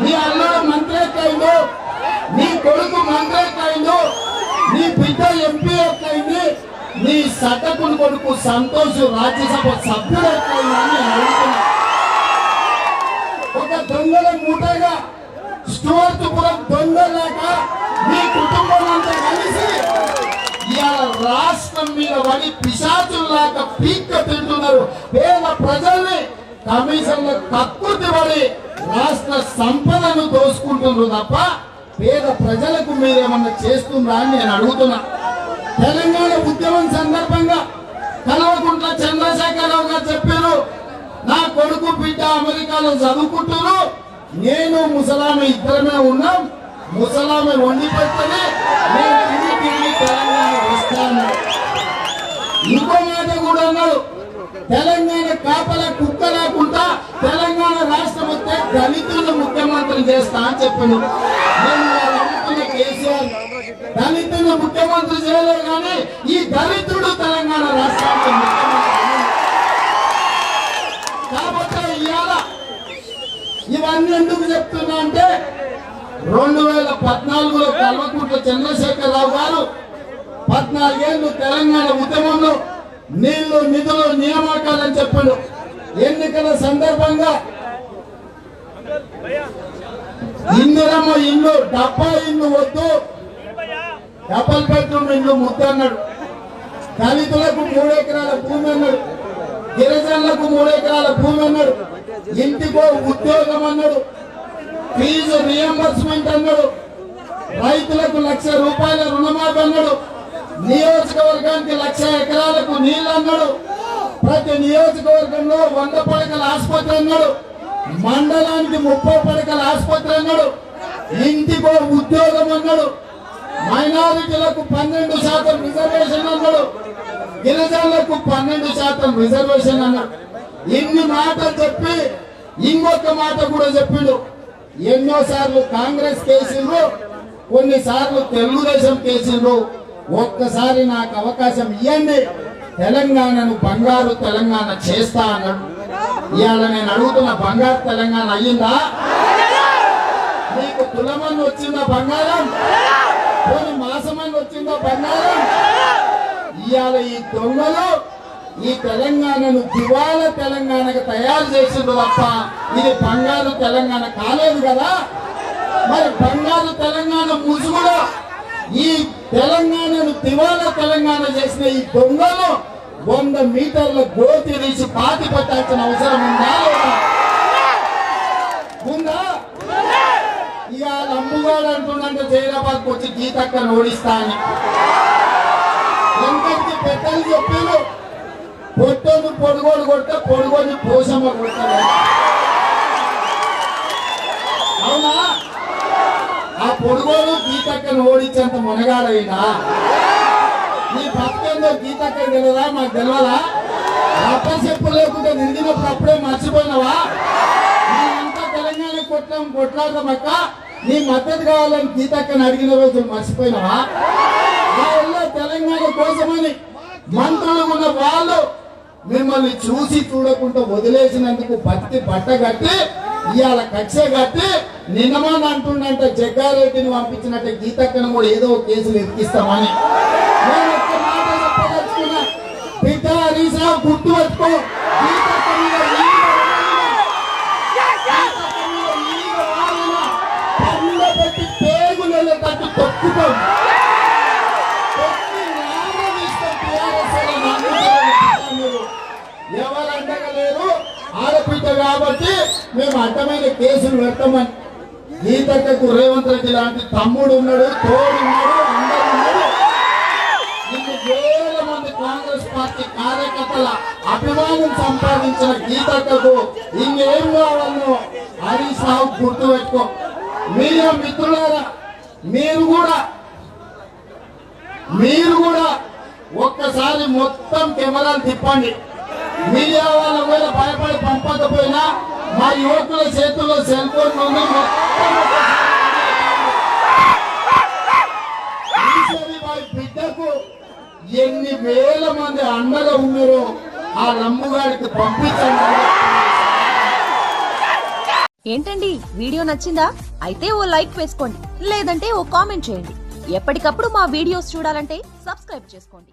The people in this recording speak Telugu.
నీ అల్లుడు మంత్రి ఎక్కైండు నీ కొడుకు మంత్రి ఎక్కైండు నీ బిడ్డ ఎంపీ ఎక్కైంది నీ సటకుని కొడుకు సంతోష్ రాజ్యసభ సభ్యుడు ఎక్కైంది అడుగుతున్నా ఒక దొంగల మూటగా స్టోర్పురం దొంగలాగా నీ కుటుంబం అంతా కలిసి ఇవాళ రాష్ట్రం మీద పడి పిశాచుల్లాగా పీక్క తింటున్నారు. పేద ప్రజల్ని కమిషన్ల కక్కుర్తి పడి రాష్ట్ర సంపదను దోసుకుంటున్నారు తప్ప పేద ప్రజలకు మీరేమన్నా చేస్తుందా అని నేను అడుగుతున్నా. తెలంగాణ ఉద్యమం సందర్భంగా కల్వకుంట్ల చంద్రశేఖరరావు గారు చెప్పారు నా కొడుకు బిడ్డ అమెరికాలో చదువుకుంటున్నారు. నేను ముసలామె ఇద్దరమే ఉన్నాం. ముసలామె వండి పెడితేనే నేను తిరిగి తిరిగి తెలంగాణ వస్తాను ఇంకో మాట కూడా అన్నాడు తెలంగాణ కాపల కుక్కల తెలంగాణ రాష్ట్రం వస్తే దళితులను ముఖ్యమంత్రి చేస్తా అని చెప్పిండు. కేసీఆర్ దళితులను ముఖ్యమంత్రి చేయలేదు కానీ ఈ దళితుడు తెలంగాణ రాష్ట్రానికి కాబట్టి ఇవాళ ఇవన్నీ ఎందుకు చెప్తున్నా అంటే రెండు వేల పద్నాలుగులో కల్వకుంట్ల చంద్రశేఖరరావు గారు పద్నాలుగేళ్ళు తెలంగాణ ఉద్యమంలో నీళ్ళు నిధులు నియామకాలని చెప్పాడు. ఎన్నికల సందర్భంగా ఇందిరమ్మ ఇల్లు డబ్బా ఇల్లు వద్దు. డబల్ బెడ్రూమ్ ఇల్లు ముద్దన్నాడు. దళితులకు మూడు ఎకరాల భూమి అన్నాడు. గిరిజనులకు మూడు ఎకరాల భూమి అన్నాడు. ఇంటికో ఉద్యోగం అన్నాడు. ఫీజు రియంబర్స్మెంట్ అన్నాడు. రైతులకు లక్ష రూపాయల రుణమాఫీ అన్నాడు. నియోజకవర్గానికి లక్ష ఎకరాలకు నీళ్ళు అన్నాడు. ప్రతి నియోజకవర్గంలో వంద పడకల ఆసుపత్రి అన్నాడు. మండలానికి ముప్పై పడకల ఆసుపత్రి అన్నాడు. ఇంటికో ఉద్యోగం అన్నాడు. మైనారిటీలకు పన్నెండు శాతం రిజర్వేషన్ అన్నాడు. గిరిజనులకు పన్నెండు శాతం రిజర్వేషన్ అన్నాడు ఇన్ని మాటలు చెప్పి ఇంకొక మాట కూడా చెప్పిండు. ఎన్నోసార్లు కాంగ్రెస్ కేసులు కొన్నిసార్లు తెలుగుదేశం కేసులు ఒక్కసారి నాకు అవకాశం ఇవ్వండి తెలంగాణను బంగారు తెలంగాణ చేస్తా అన్నాడు. ఇవాళ నేను అడుగుతున్న బంగారు తెలంగాణ అయ్యిందా? నీకు తులమని వచ్చిందా బంగారం? పోనీ మాసమని వచ్చిందా బంగారం? ఇవాళ ఈ దొంగలు ఈ తెలంగాణను దివాల తెలంగాణకు తయారు చేసిండు తప్ప ఇది బంగారు తెలంగాణ కాలేదు కదా? మరి బంగారు తెలంగాణ ముసుగు ఈ తెలంగాణను దివాల తెలంగాణ చేసిన ఈ దొంగలు వంద మీటర్ల గోతి తీసి పాతి పెట్టాల్సిన అవసరం ఉందా ఉందా? ఇక అమ్ముగాడు అంటున్నంటే జైరాబాద్కి వచ్చి గీతక్కను ఓడిస్తా అని. ఎంతటి పెద్దలు చెప్పారు పొట్టోను పొడుగోడు కొడితే పొడుగోని పోషమ్మ కొడతారు అవునా? ఆ పొడుగోలు గీతక్కను ఓడించేంత మునగాడైనా? నీ బతికేందో గీతక్క తెలియదా మాకు తెలియదా అప్ప చెప్పు లేకుండా నిండినప్పుడు అప్పుడే మర్చిపోయినావా? మేమంతా తెలంగాణ కొట్లాం కొట్లాడదాం నీ మద్దతు కావాలని గీతక్కని అడిగిన రోజు మర్చిపోయినావా? వాళ్ళ తెలంగాణ కోసమని మంత్రులు ఉన్న వాళ్ళు మిమ్మల్ని చూసి చూడకుండా వదిలేసినందుకు బతికి బట్ట కట్టి ఇవాళ కక్ష కట్టి నిన్నమాన్ అంటుండంట జగ్గారెడ్డిని పంపించినట్టు గీతక్కను కూడా ఏదో కేసులు ఎత్తిస్తామని నేను ఒక్క మాట చెప్పదలుచుకున్నా. బిడ్డ రీసా గుర్తు పెట్టుకో కాబట్టి మేము అడ్డమైన కేసులు పెట్టమని. గీతక్కకు రేవంత్ రెడ్డి లాంటి తమ్ముడు ఉన్నాడు తోడు ఉన్నాడు అందరు ఉన్నాడు. ఇన్ని వేల మంది కాంగ్రెస్ పార్టీ కార్యకర్తల అభిమానం సంపాదించిన గీతక్కకు ఇంకేం కావాలో హరీష్ రావు గుర్తు పెట్టుకో. మీడియా మిత్రులారా మీరు కూడా మీరు కూడా ఒక్కసారి మొత్తం కెమెరాలు తిప్పండి. మీడియా వాళ్ళ కూడా భయపడి పంపకపోయినా మా యువకుల చేతుల్లో సెల్ ఫోన్ ఉంది బిడ్డకు ఎన్ని వేల మంది అండగా ఉన్నారో ఆ నమ్ముగాడికి పంపించండి. ఏంటండి? వీడియో నచ్చిందా? అయితే ఓ లైక్ వేసుకోండి. లేదంటే ఓ కామెంట్ చేయండి. ఎప్పటికప్పుడు మా వీడియోస్ చూడాలంటే సబ్స్క్రైబ్ చేసుకోండి.